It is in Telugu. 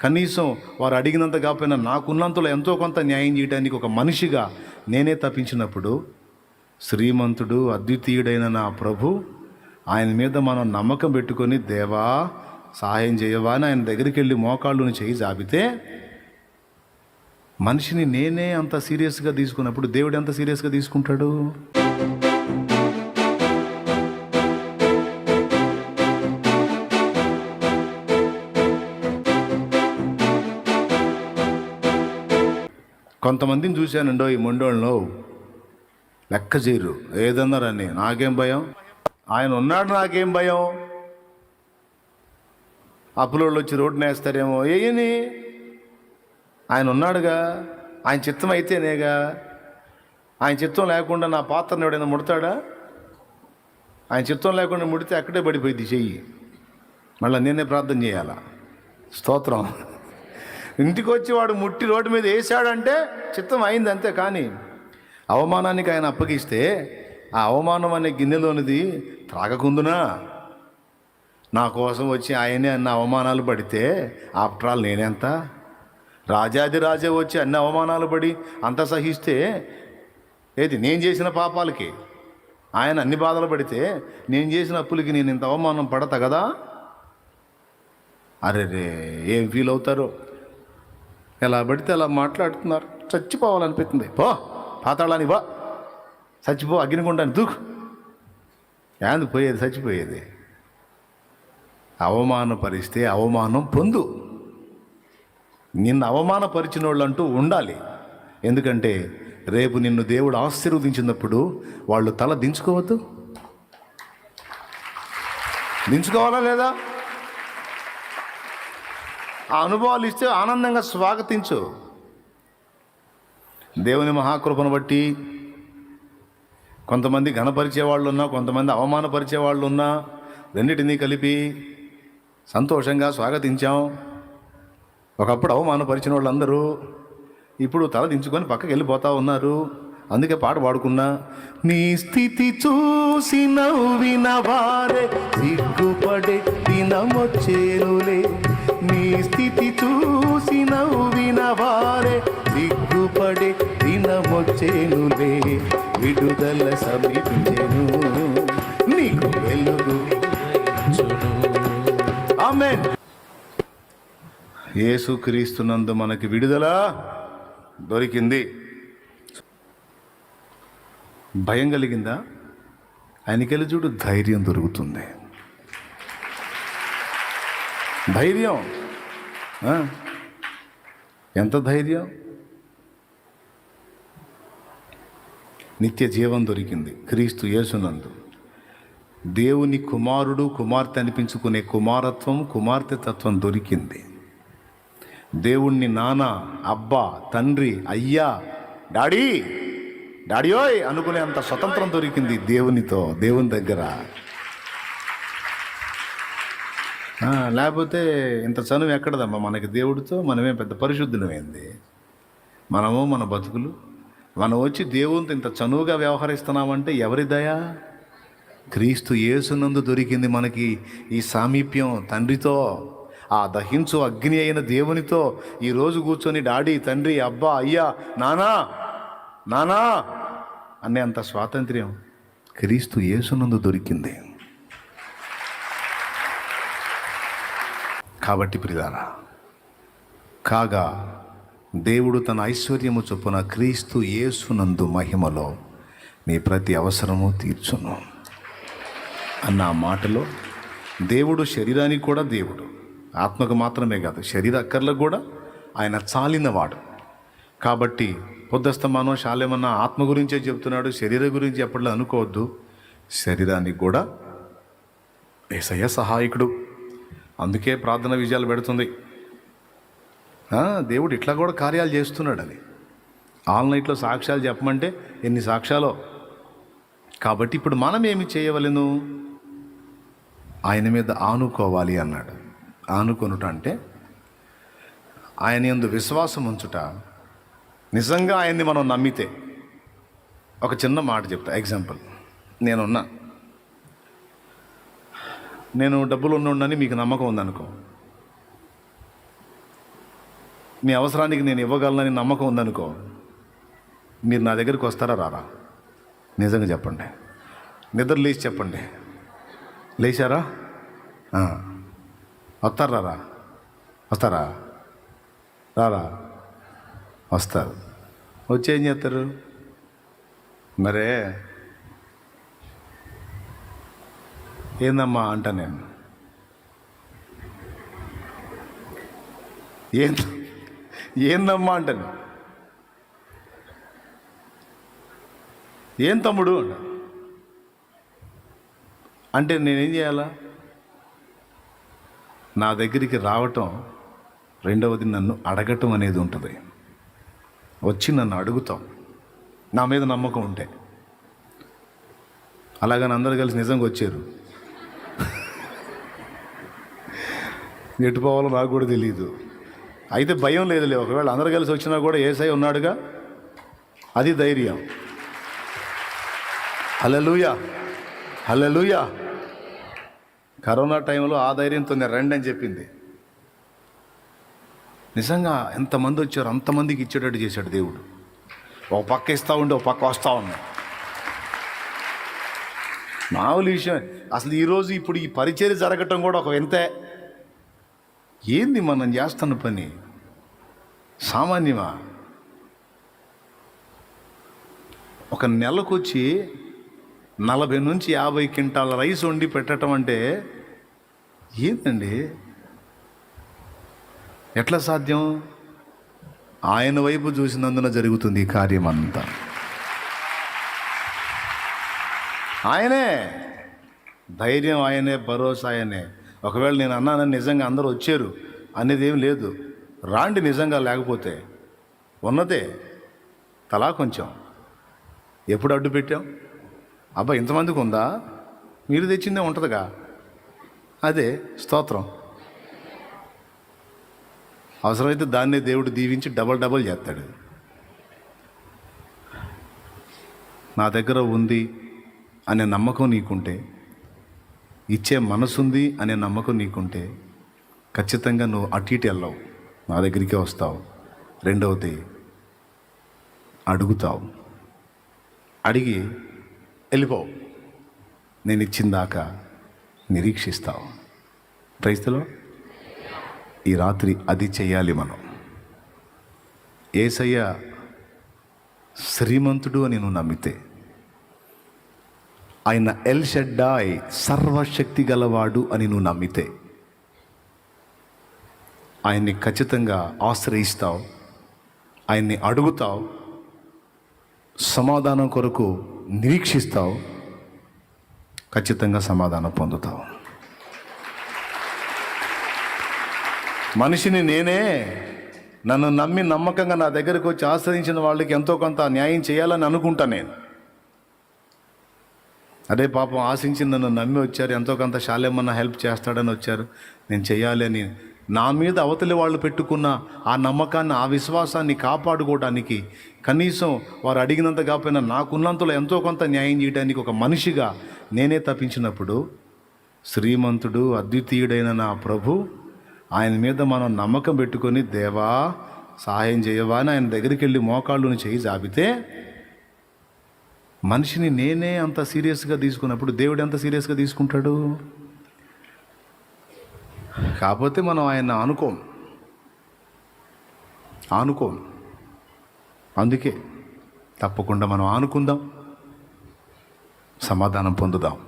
కనీసం వారు అడిగినంత కాకపోయినా నాకున్నంతలో ఎంతో కొంత న్యాయం చేయడానికి ఒక మనిషిగా నేనే తప్పించినప్పుడు శ్రీమంతుడు అద్వితీయుడైన నా ప్రభు ఆయన మీద మనం నమ్మకం పెట్టుకొని దేవా సహాయం చేయవా అని ఆయన దగ్గరికి వెళ్ళి మోకాళ్ళుని చేయి జాబితే మనిషిని నేనే అంత సీరియస్గా తీసుకున్నప్పుడు దేవుడు ఎంత సీరియస్గా తీసుకుంటాడు? కొంతమందిని చూశానండో ఈ మొండోళ్ళలో లెక్క చేయరు. ఏదన్నారని నాకేం భయం? ఆయన ఉన్నాడు నాకేం భయం? అప్పులోళ్ళు వచ్చి రోడ్డు నేస్తారేమో. ఏయని? ఆయన ఉన్నాడుగా? ఆయన చిత్తం అయితేనేగా? ఆయన చిత్తం లేకుండా నా పాత్రను ఎవడైనా ముడతాడా? ఆయన చిత్తం లేకుండా ముడితే అక్కడే పడిపోయింది చెయ్యి. మళ్ళీ నేనే ప్రార్థన చేయాలా? స్తోత్రం. ఇంటికి వచ్చి వాడు ముట్టి రోడ్డు మీద వేసాడంటే చిత్తం అయింది అంతే. కానీ అవమానానికి ఆయన అప్పగిస్తే ఆ అవమానం అనే గిన్నెలోనిది త్రాగకుందునా? నా కోసం వచ్చి ఆయనే అన్న అవమానాలు పడితే ఆఫ్టర్ ఆల్ నేనెంత? రాజాది రాజే వచ్చి అన్ని అవమానాలు పడి అంత సహిస్తే ఏది? నేను చేసిన పాపాలకి? ఆయన అన్ని బాధలు పడితే నేను చేసిన అప్పులకి నేను ఇంత అవమానం పడతా కదా? అరే రే ఏం ఫీల్ అవుతారో? ఎలా పడితే అలా మాట్లాడుతున్నారు. చచ్చిపోవాలనిపిస్తుంది. పో పాతాళానికి బా చచ్చిపో అగ్నిగుండాన్ని దూకు. ఏంది పోయేది చచ్చిపోయేది? అవమానపరిస్తే అవమానం పొందు. నిన్ను అవమానపరిచిన వాళ్ళంటూ ఉండాలి. ఎందుకంటే రేపు నిన్ను దేవుడు ఆశీర్వదించినప్పుడు వాళ్ళు తల దించుకోవద్దు. దించుకోవాలా లేదా? ఆ అనుభవాలు ఇస్తే ఆనందంగా స్వాగతించు. దేవుని మహాకృపను బట్టి కొంతమంది ఘనపరిచే వాళ్ళు ఉన్నా కొంతమంది అవమానపరిచే వాళ్ళు ఉన్నా రెండింటినీ కలిపి సంతోషంగా స్వాగతించాం. ఒకప్పుడు అవమానపరిచిన వాళ్ళందరూ ఇప్పుడు తల దించుకొని పక్కకి వెళ్ళిపోతూ ఉన్నారు. అందుకే పాట పాడుకున్నా నీ స్థితి చూసి నవ్విన వారే సిగ్గుపడే దినమొచ్చేనులే నీ స్థితి చూసి నవ్విన వారే సిగ్గుపడే దినమొచ్చేనులే విడుదల సమీపించెను నీకు వెలుగు ఆమెన్. యేసుక్రీస్తునందు మనకి విడుదల దొరికింది. భయం కలిగిందా? ఆయనకెళ్ళి చూడు ధైర్యం దొరుకుతుంది. ధైర్యం? ఎంత ధైర్యం? నిత్య జీవం దొరికింది క్రీస్తు యేసునందు. దేవుని కుమారుడు కుమార్తె అనిపించుకునే కుమారత్వం కుమార్తె తత్వం దొరికింది. దేవుణ్ణి నాన్న అబ్బా తండ్రి అయ్యా డాడీ! డాడీ ఓయ్ అంత స్వతంత్రం దొరికింది దేవునితో దేవుని దగ్గర. లేకపోతే ఇంత చనువు ఎక్కడదమ్మా? మనకి దేవుడితో మనమే పెద్ద పరిశుద్ధులమైంది. మనము మన బతుకులు మనం వచ్చి దేవునితో ఇంత చనువుగా వ్యవహరిస్తున్నామంటే ఎవరి దయా? క్రీస్తు యేసునందు దొరికింది మనకి ఈ సామీప్యం తండ్రితో ఆ దహించు అగ్ని అయిన దేవునితో. ఈరోజు కూర్చొని డాడీ తండ్రి అబ్బా అయ్యా నానా నానా అనే అంత స్వాతంత్ర్యం క్రీస్తు యేసునందు దొరికింది. కాబట్టి ప్రియారా కాగా దేవుడు తన ఐశ్వర్యము చొప్పున క్రీస్తు యేసునందు మహిమలో మీ ప్రతి అవసరము తీర్చును. అన్న మాటలో దేవుడు శరీరానికి కూడా దేవుడు. ఆత్మకు మాత్రమే కాదు శరీర అక్కర్లకు కూడా ఆయన చాలినవాడు. కాబట్టి పొద్దస్తమానం శాలేమన్న ఆత్మ గురించే చెప్తున్నాడు శరీరం గురించి ఎప్పట్లో అనుకోవద్దు. శరీరానికి కూడా ఏసయ్య సహాయకుడు. అందుకే ప్రార్థన విజయాలు పెడుతుంది. దేవుడు ఇట్లా కూడా కార్యాలు చేస్తున్నాడని. ఆన్లైన్లో సాక్ష్యాలు చెప్పమంటే ఎన్ని సాక్ష్యాలో? కాబట్టి ఇప్పుడు మనం ఏమి చేయవలను? ఆయన మీద ఆనుకోవాలి అన్నాడు. ఆనుకొనుట అంటే ఆయన ఎందు విశ్వాసం ఉంచుట. నిజంగా ఆయన్ని మనం నమ్మితే ఒక చిన్న మాట చెప్తా ఎగ్జాంపుల్ నేనున్నా. నేను డబ్బులు ఉన్నోడని మీకు నమ్మకం ఉందనుకో. మీ అవసరానికి నేను ఇవ్వగలనని నమ్మకం ఉందనుకో మీరు నా దగ్గరికి వస్తారా రారా? నిజంగా చెప్పండి. నిద్ర లేచి చెప్పండి. లేచారా? వస్తారా రా? వస్తారా? రారా? వస్తారు. వచ్చి ఏం చేస్తారు? మరే ఏందమ్మా అంట నేను. ఏం ఏందమ్మా అంటాను ఏం తమ్ముడు అంట. అంటే నేనేం చేయాలా? నా దగ్గరికి రావటం రెండవది నన్ను అడగటం అనేది ఉంటుంది. వచ్చి నన్ను అడుగుతాం నా మీద నమ్మకం ఉంటే. అలాగని అందరు కలిసి నిజంగా వచ్చారు. ఎటు పోవాలో నాకు కూడా తెలియదు అయితే భయం లేదులే ఒకవేళ అందరు కలిసి వచ్చినా కూడా ఏసై ఉన్నాడుగా? అది ధైర్యం. హలలుయా హలలుయా కరోనా టైంలో ఆ ధైర్యంతో నేను రండి అని చెప్పింది. నిజంగా ఎంతమంది వచ్చారు అంతమందికి ఇచ్చేటట్టు చేశాడు దేవుడు. ఒక పక్క ఇస్తా ఉండి ఒక పక్క వస్తూ ఉన్నా మామూలు విషయం అసలు ఈరోజు ఇప్పుడు ఈ పరిచయం జరగటం కూడా ఒక వింతే. ఏంది మనం చేస్తున్న పని? సామాన్యమా? ఒక నెలకొచ్చి నలభై నుంచి యాభై క్వింటాల రైస్ వండి పెట్టడం అంటే ఏంటండి ఎట్లా సాధ్యం? ఆయన వైపు చూసినందున జరుగుతుంది ఈ కార్యం అంతా ఆయనే ధైర్యం ఆయనే భరోసా ఆయనే. ఒకవేళ నేను అన్నానని నిజంగా అందరూ వచ్చారు అనేది ఏం లేదు. రాండి నిజంగా లేకపోతే ఉన్నదే తలా కొంచెం. ఎప్పుడు అడ్డు పెట్టాం? అబ్బా ఇంతమందికి ఉందా? మీరు తెచ్చిందే ఉంటుందిగా. అదే స్తోత్రం. అవసరమైతే దాన్నే దేవుడు దీవించి డబల్ డబల్ చేస్తాడు. నా దగ్గర ఉంది అనే నమ్మకం నీకుంటే ఇచ్చే మనసుంది అనే నమ్మకం నీకుంటే ఖచ్చితంగా నువ్వు అటు ఇటు వెళ్ళవు. నా దగ్గరికే వస్తావు. రెండవది అడుగుతావు. అడిగి వెళ్ళిపోవు. నేను ఇచ్చిందాక నిరీక్షిస్తావు. క్రైస్తలో ఈ రాత్రి అది చేయాలి మనం. ఏసయ్య శ్రీమంతుడు అని నువ్వు నమ్మితే ఆయన ఎల్ షెడ్డాయ్ సర్వశక్తి గలవాడు అని నువ్వు నమ్మితే ఆయన్ని ఖచ్చితంగా ఆశ్రయిస్తావు ఆయన్ని అడుగుతావు సమాధానం కొరకు నిరీక్షిస్తావు ఖచ్చితంగా సమాధానం పొందుతావు. మనిషిని నేనే నన్ను నమ్మి నమ్మకంగా నా దగ్గరకు వచ్చి ఆశ్రయించిన వాళ్ళకి ఎంతో కొంత న్యాయం చేయాలని అనుకుంటా నేను. అదే పాపం ఆశించి నన్ను నమ్మి వచ్చారు ఎంతో కొంత శాలేమన్నా హెల్ప్ చేస్తాడని వచ్చారు. నేను చేయాలి అని నా మీద అవతలి వాళ్ళు పెట్టుకున్న ఆ నమ్మకాన్ని ఆ విశ్వాసాన్ని కాపాడుకోవడానికి కనీసం వారు అడిగినంత కాకపోయినా నాకున్నంతలో ఎంతో కొంత న్యాయం చేయడానికి ఒక మనిషిగా నేనే తప్పించినప్పుడు శ్రీమంతుడు అద్వితీయుడైన నా ప్రభు ఆయన మీద మనం నమ్మకం పెట్టుకొని దేవా సహాయం చేయవా అని ఆయన దగ్గరికి వెళ్ళి మోకాళ్ళుని చేయి జాబితే మనిషిని నేనే అంత సీరియస్గా తీసుకున్నప్పుడు దేవుడు ఎంత సీరియస్గా తీసుకుంటాడు? కాకపోతే మనం ఆయన అనుకోం ఆనుకోం. అందుకే తప్పకుండా మనం ఆనుకుందాం. సమాధానం పొందుదాం.